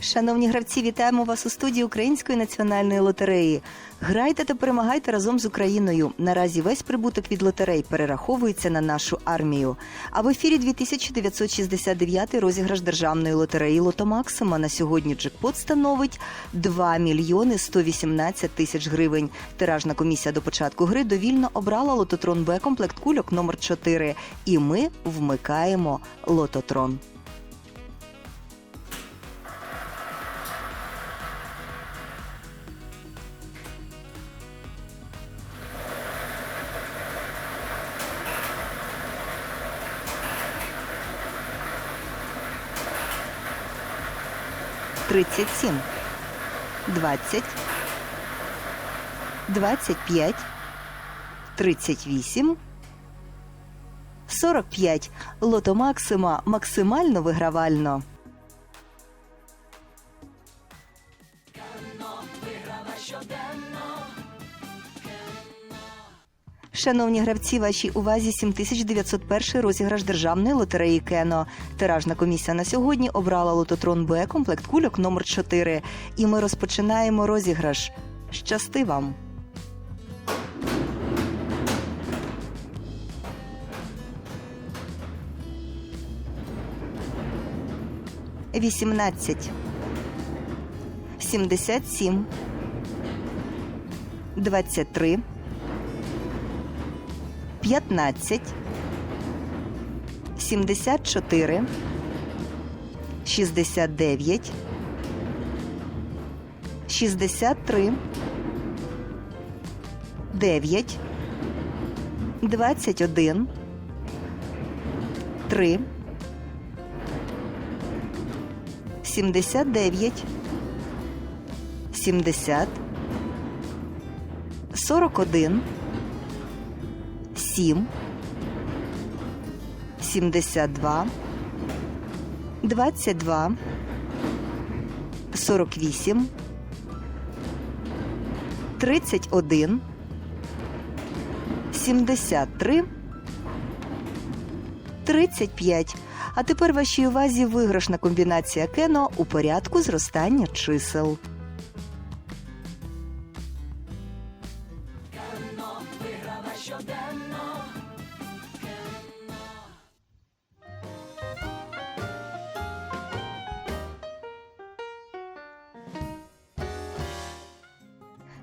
Шановні гравці, вітаємо вас у студії Української національної лотереї. Грайте та перемагайте разом з Україною. Наразі весь прибуток від лотерей перераховується на нашу армію. А в ефірі 2969 розіграш державної лотереї Лото Максима. На сьогодні джекпот становить 2 мільйони 118 тисяч гривень. Тиражна комісія до початку гри довільно обрала лототрон Б комплект кульок номер 4 І ми вмикаємо лототрон. Тридцять сім, двадцять, двадцять п'ять, тридцять вісім, сорок п'ять. Лото Максима максимально вигравально. Шановні гравці, вашій увазі 7901 розіграш державної лотереї Кено. Тиражна комісія на сьогодні обрала лототрон Б комплект кульок номер 4 І ми розпочинаємо розіграш. Щасти вам! Вісімнадцять. Сімдесят сім. Двадцять три. 15, 74, 69, 63, 9, 21, 3, 79, 70, 41, 7, 72, 22, 48, 31, 73, 35. А тепер вашій увазі виграшна комбінація кено у порядку зростання чисел.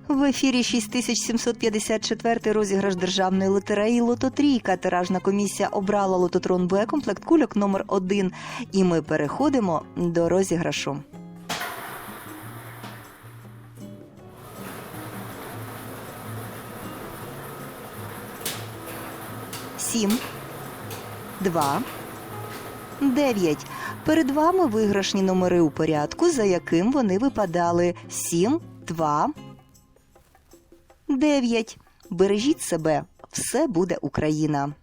В ефірі 6754 розіграш державної лотереї Лототрійка. Тиражна комісія обрала лототрон Б комплект кульок номер 1 І ми переходимо до розіграшу. Сім, два, дев'ять. Перед вами виграшні номери у порядку, за яким вони випадали. Сім, два, 9. Бережіть себе, все буде Україна.